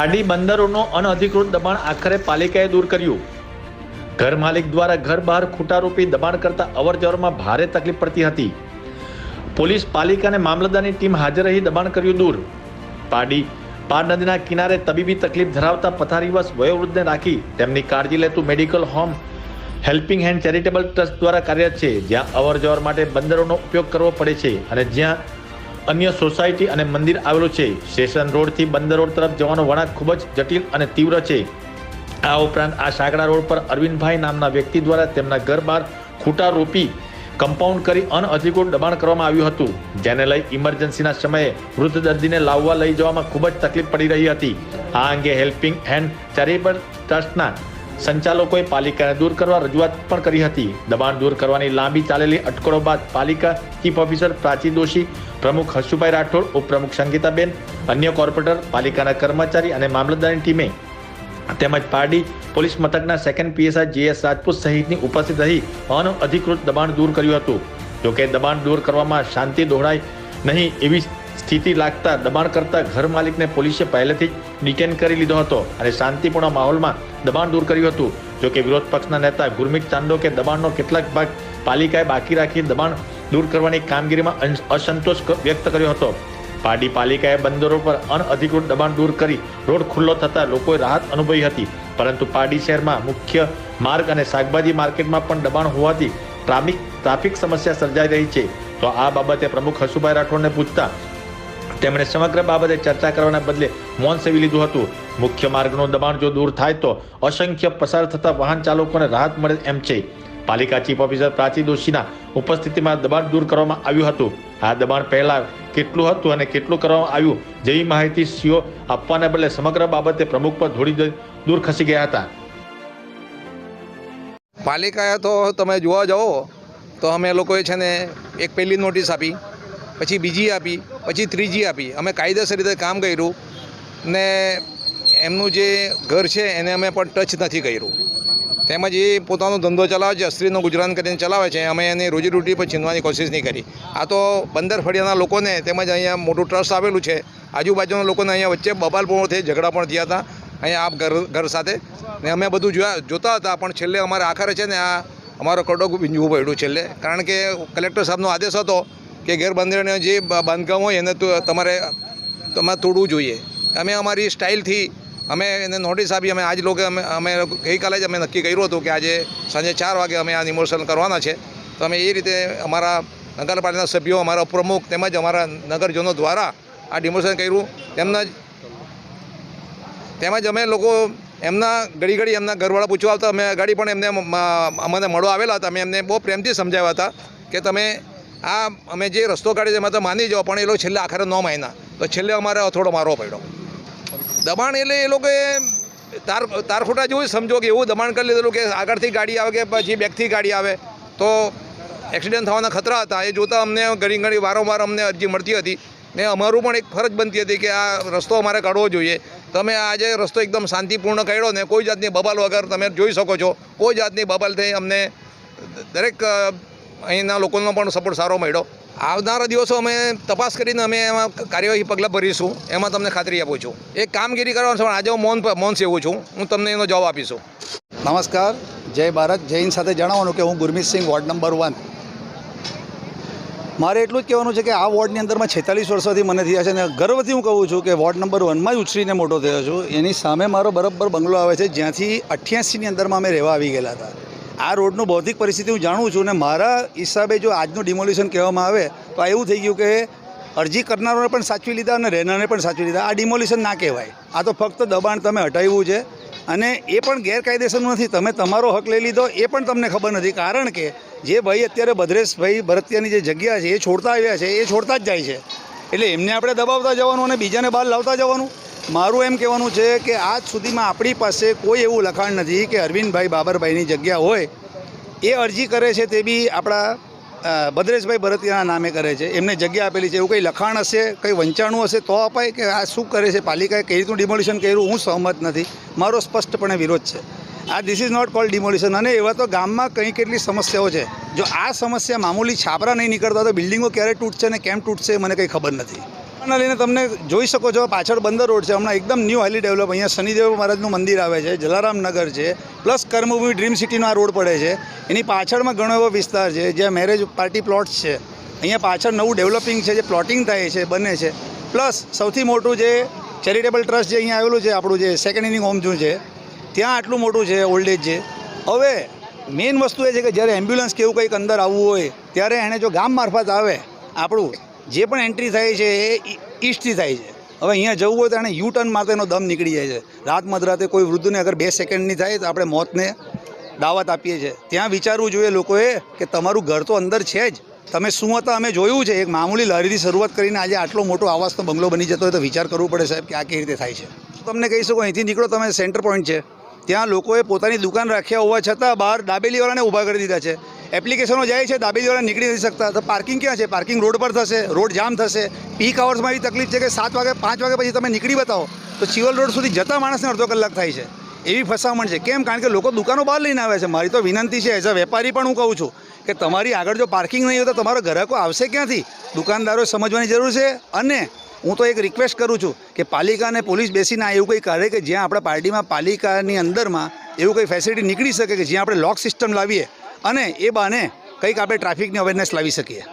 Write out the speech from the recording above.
આડી બંદરોનો અનઅધિકૃત દબાણ આખરે પાલિકાએ દૂર કર્યું. ઘર માલિક દ્વારા ઘર બહાર ખૂટારૂપી દબાણ કરતા અવરજવરમાં ભારે તકલીફ પડતી હતી. પોલીસ પાલિકાને મામલતદારની ટીમ હાજર રહી દબાણ કર્યું દૂર. પાડી, પાર નદીના કિનારે તબીબી તકલીફ ધરાવતા પથારીવાસ વયોવૃદ્ધને રાખી તેમની કાળજી લેતું medical home helping hand charitable trust દ્વારા કાર્યરત છે, જ્યાં અવરજવર માટે બંદરોનો ઉપયોગ કરવો પડે છે અને જ્યાં અન્ય સોસાયટી અને મંદિર આવેલું છે. સ્ટેશન રોડથી બંદર રોડ તરફ જવાનો વળાંક ખૂબ જ જટિલ અને તીવ્ર છે. આ ઉપરાંત આ સાગડા રોડ પર અરવિંદભાઈ નામના વ્યક્તિ દ્વારા તેમના ઘર બહાર ખૂટા રોપી કમ્પાઉન્ડ કરી અનઅધિકૃત દબાણ કરવામાં આવ્યું હતું. જેને લઈ ઇમરજન્સીના સમયે વૃદ્ધ દર્દીને લાવવા લઈ જવામાં ખૂબ જ તકલીફ પડી રહી હતી. આ અંગે હેલ્પિંગ હેન્ડ ચેરિટેબલ ટ્રસ્ટના સંચાલકોએ પાલિકાને દૂર કરવા રજૂઆત પણ કરી હતી. દબાણ દૂર કરવાની લાંબી ચાલેલી અટકળો બાદ પાલિકા ચીફ ઓફિસર પ્રાચી દોશી પ્રમુખ હર્ષુભાઈ રાઠોડ, ઉપપ્રમુખ સંગીતાબેન, અન્ય કોર્પોરેટર, પાલિકાના કર્મચારી અને મામલતદારની ટીમે તેમજ પારડી પોલીસ મથકના સેકન્ડ પીએસઆઈ જીએસ રાજપૂત સહિતની ઉપસ્થિત રહી અનઅધિકૃત દબાણ દૂર કર્યું હતું. જોકે દબાણ દૂર કરવામાં શાંતિ દોહરાય નહીં એવી સ્થિતિ લાગતા દબાણ કરતા ઘર માલિકને પોલીસે પહેલેથી જ ડિટેન કરી લીધો હતો અને શાંતિપૂર્ણ માહોલમાં દબાણ દૂર કર્યું હતું. જોકે વિરોધ પક્ષના નેતા ગુરમીત ચાંદો કે દબાણનો કેટલાક ભાગ પાલિકાએ બાકી રાખી દબાણ દૂર કરવાની કામગીરીમાં અસંતોષ વ્યક્ત કર્યો હતો. પારડી પાલિકાએ બંદરો પર અનઅધિકૃત દબાણ દૂર કરી રોડ ખુલ્લો થતાં લોકોએ રાહત અનુભવી હતી. પરંતુ પારડી શહેરમાં મુખ્ય માર્ગ અને શાકભાજી માર્કેટમાં પણ દબાણ હોવાથી ટ્રાફિક ટ્રાફિક સમસ્યા સર્જાઈ રહી છે. તો આ બાબતે પ્રમુખ હસુભાઈ રાઠોડને પૂછતા તેમણે સમગ્ર બાબતે ચર્ચા કરવાના બદલે મૌન સેવી લીધું હતું. મુખ્ય માર્ગનું દબાણ જો દૂર થાય તો અસંખ્ય પસાર થતા વાહન ચાલકોને રાહત મળે એમ છે. પાલિકા ચીફ ઓફિસર પ્રાચી દોશીના ઉપસ્થિતિમાં દબાણ દૂર કરવામાં આવ્યું હતું. આ દબાણ પહેલા કેટલું હતું અને કેટલું કરવામાં આવ્યું, જેવી માહિતી સીઓ આપવાને બદલે સમગ્ર બાબતે પ્રમુખ પર થોડી દૂર ખસી ગયા હતા. પાલિકાએ તો તમે જોવા જાઓ, તો અમે લોકોએ છે ને એક પહેલી નોટિસ આપી, પછી બીજી આપી, પછી ત્રીજી આપી. અમે કાયદેસર રીતે કામ કર્યું ને એમનું જે ઘર છે એને અમે પણ ટચ નથી કર્યું. તેમજ એ પોતાનો ધંધો ચલાવે છે અસ્ત્રીનું ગુજરાન કરીને ચલાવે છે. અમે એની રોજીરોટી પર છીનવાની કોશિશ નહીં કરી. આ તો બંદર ફળિયાના લોકોને તેમજ અહીંયા મોટું ટ્રસ્ટ આવેલું છે. આજુબાજુના લોકોને અહીંયા વચ્ચે બબાલ પણ થઈ, ઝઘડા પણ થયા હતા. અહીંયા આપ ઘર ઘર સાથે. ને અમે બધું જોયા, જોતા હતા, પણ છેલ્લે અમારે આખરે છે ને આ અમારો કડો વીંજવું પડ્યું છેલ્લે. કારણ કે કલેક્ટર સાહેબનો આદેશ હતો કે ગેરબંધીને જે બાંધકામ હોય એને તમારે તમારે તોડવું જોઈએ. અમે અમારી સ્ટાઇલથી અમે એને નોટિસ આપી, અમે આજ લોકો અમે અમે ગઈકાલે જ અમે નક્કી કર્યું હતું કે આજે સાંજે ચાર વાગે અમે આ નિમોશન કરવાના છે. તો અમે એ રીતે અમારા નગરપાલિકાના સભ્યો, અમારા પ્રમુખ તેમજ અમારા નગરજનો દ્વારા આ ડિમોશન કર્યું. તેમના તેમજ અમે લોકો એમના ઘડી ઘડી એમના ઘરવાળા પૂછવા આવતા, અમે ગાડી પણ એમને અમને મળવા આવેલા હતા. અમે એમને બહુ પ્રેમથી સમજાવ્યા હતા કે તમે આ અમે જે રસ્તો કાઢી છે, એમાં તો માની જાઓ, પણ એ લોકો છેલ્લે આખરે ન માન્યા તો છેલ્લે અમારે અથોડો મારવો પડ્યો. દબાણ એટલે એ લોકોએ તાર તારખોટા જેવું સમજો કે એવું દબાણ કરી લીધેલું કે આગળથી ગાડી આવે કે પછી બેકથી ગાડી આવે. તો એક્સિડન્ટ થવાના ખતરા હતા. એ જોતાં અમને ઘણી ઘણી વારંવાર અમને અરજી મળતી હતી. ને અમારું પણ એક ફરજ બનતી હતી કે આ રસ્તો અમારે કાઢવો જોઈએ. તમે આજે રસ્તો એકદમ શાંતિપૂર્ણ કાઢ્યો ને કોઈ જાતની બબાલ વગર તમે જોઈ શકો છો. કોઈ જાતની બબાલ થઈ અમને દરેક અહીંના લોકોનો પણ સપોર્ટ સારો મળ્યો. આવનારા દિવસો અમે તપાસ કરીને અમે એમાં કાર્યવાહી પગલાં ભરીશું. એમાં તમને ખાતરી આપું છું. એક કામગીરી કરવાનું છે આજે હું મૌન મૌન સેવું છું. હું તમને એનો જવાબ આપીશું. નમસ્કાર. જય ભારત. જૈન સાથે જણાવવાનું કે હું Gurmeet Singh, ward number one. મારે એટલું જ કહેવાનું છે કે આ વોર્ડની અંદરમાં છેતાલીસ વર્ષોથી મને થયા છે અને ગર્વથી હું કહું છું કે વોર્ડ નંબર વનમાં જ ઉછરીને મોટો થયો છું. એની સામે મારો બરાબર બંગલો આવે છે, જ્યાંથી અઠ્યાસીની અંદરમાં અમે રહેવા આવી ગયેલા હતા. આ રોડનું બૌદ્ધિક પરિસ્થિતિ હું જાણું છું અને મારા હિસાબે જો આજનું ડિમોલ્યુશન કહેવામાં આવે, તો આ એવું થઈ ગયું કે અરજી કરનારોને પણ સાચવી લીધા અને રહેનારને પણ સાચવી લીધા. આ ડિમોલ્યુશન ના કહેવાય. આ તો ફક્ત દબાણ તમે હટાવ્યું છે અને એ પણ ગેરકાયદેસરનું નથી. તમે તમારો હક લઈ લીધો, એ પણ તમને ખબર નથી. કારણ કે જે ભાઈ અત્યારે ભદ્રેશભાઈ ભરતિયાની જે જગ્યા છે, એ છોડતા આવ્યા છે, એ છોડતા જ જાય છે. એટલે એમને આપણે દબાવતા જવાનું અને બીજાને બહાર લાવતા જવાનું. મારું એમ કહેવાનું છે કે આજ સુધીમાં આપણી પાસે કોઈ એવું લખાણ નથી કે અરવિંદભાઈ બાબરભાઈની જગ્યા હોય. એ અરજી કરે છે તે બી આપણા ભદ્રેશભાઈ ભરતિયાના નામે કરે છે. એમને જગ્યા આપેલી છે. એવું કંઈ લખાણ હશે, કંઈ વંચાણું હશે તો અપાય કે આ શું કરે છે? પાલિકાએ કઈ રીતનું ડિમોલિશન કર્યું? હું સહમત નથી. મારો સ્પષ્ટપણે વિરોધ છે. આ this is not called demolition અને એવા તો ગામમાં કંઈ કેટલી સમસ્યાઓ છે. જો આ સમસ્યા મામૂલી છાપરા નહીં નીકળતા તો બિલ્ડિંગો ક્યારે તૂટશે અને કેમ તૂટશે મને કંઈ ખબર નથી. આના લઈને તમને જોઈ શકો છો, પાછળ બંદર રોડ છે, હમણાં એકદમ ન્યૂ હાલી ડેવલપ અહીંયા શનિદેવ મહારાજનું મંદિર આવે છે જલારામનગર છે પ્લસ કર્મભૂમિ ડ્રીમ સિટીનો આ રોડ પડે છે. એની પાછળમાં ઘણો એવો વિસ્તાર છે, જ્યાં મેરેજ પાર્ટી પ્લોટ્સ છે. અહીંયા પાછળ નવું ડેવલપિંગ છે, જે પ્લોટિંગ થાય છે, બને છે. પ્લસ સૌથી મોટું જે ચેરિટેબલ ટ્રસ્ટ જે અહીંયા આવેલું છે, આપણું જે સેકન્ડ ઇનિંગ હોમ જે છે, ત્યાં આટલું મોટું છે ઓલ્ડ એજ છે. હવે મેઇન વસ્તુ એ છે કે જ્યારે એમ્બ્યુલન્સ કે એવું કંઈક અંદર આવવું હોય, ત્યારે એણે જો ગામ મારફત આવે, આપણું જે પણ એન્ટ્રી થાય છે એ ઈસ્ટથી થાય છે. હવે અહીંયા જવું હોય તો એને યુ ટર્ન માટેનો દમ નીકળી જાય છે. રાત મધરાતે કોઈ વૃદ્ધને અગર બે સેકન્ડની થાય તો આપણે મોતને દાવત આપીએ છીએ. ત્યાં વિચારવું જોઈએ લોકોએ કે તમારું ઘર તો અંદર છે જ. તમે શું હતા? અમે જોયું છે. એક મામૂલી લહેરીથી શરૂઆત કરીને આજે આટલો મોટો આવાસનો બંગલો બની જતો હોય તો વિચાર કરવું પડે સાહેબ કે આ કેવી રીતે થાય છે. તમને કહી શકો, અહીંથી નીકળો તમે સેન્ટર પોઈન્ટ છે. ત્યાં લોકોએ પોતાની દુકાન રાખ્યા હોવા છતાં બહાર દાબેલીવાળાને ઊભા કરી દીધા છે. એપ્લિકેશનો જાય છે દાબેલીવાળા નીકળી નથી શકતા. તો પાર્કિંગ ક્યાં છે? પાર્કિંગ રોડ પર થશે, રોડ જામ થશે. પીક અવર્સમાં એવી તકલીફ છે કે સાત વાગે, પાંચ વાગે પછી તમે નીકળી બતાવો, તો ચિવલ રોડ સુધી જતા માણસને અડધો કલાક થાય છે. એવી ફસામણ છે. કેમ? કારણ કે લોકો દુકાનો બહાર લઈને આવે છે. મારી તો વિનંતી છે, એઝ અ વેપારી પણ હું કહું છું કે તમારી આગળ જો પાર્કિંગ નહીં હોય તો તમારો ગ્રાહકો આવશે ક્યાંથી? દુકાનદારો સમજવાની જરૂર છે. અને હું તો એક રિક્વેસ્ટ કરું છું કે પાલિકા અને પોલીસ બેસીને એવું કંઈ કરે કે જ્યાં આપણા પાર્ટીમાં પાલિકાની અંદરમાં એવું કંઈ ફેસિલિટી નીકળી શકે કે જ્યાં આપણે લોક સિસ્ટમ લાવીએ અને એ બહાને કંઈક આપણે ટ્રાફિકની અવેરનેસ લાવી શકીએ.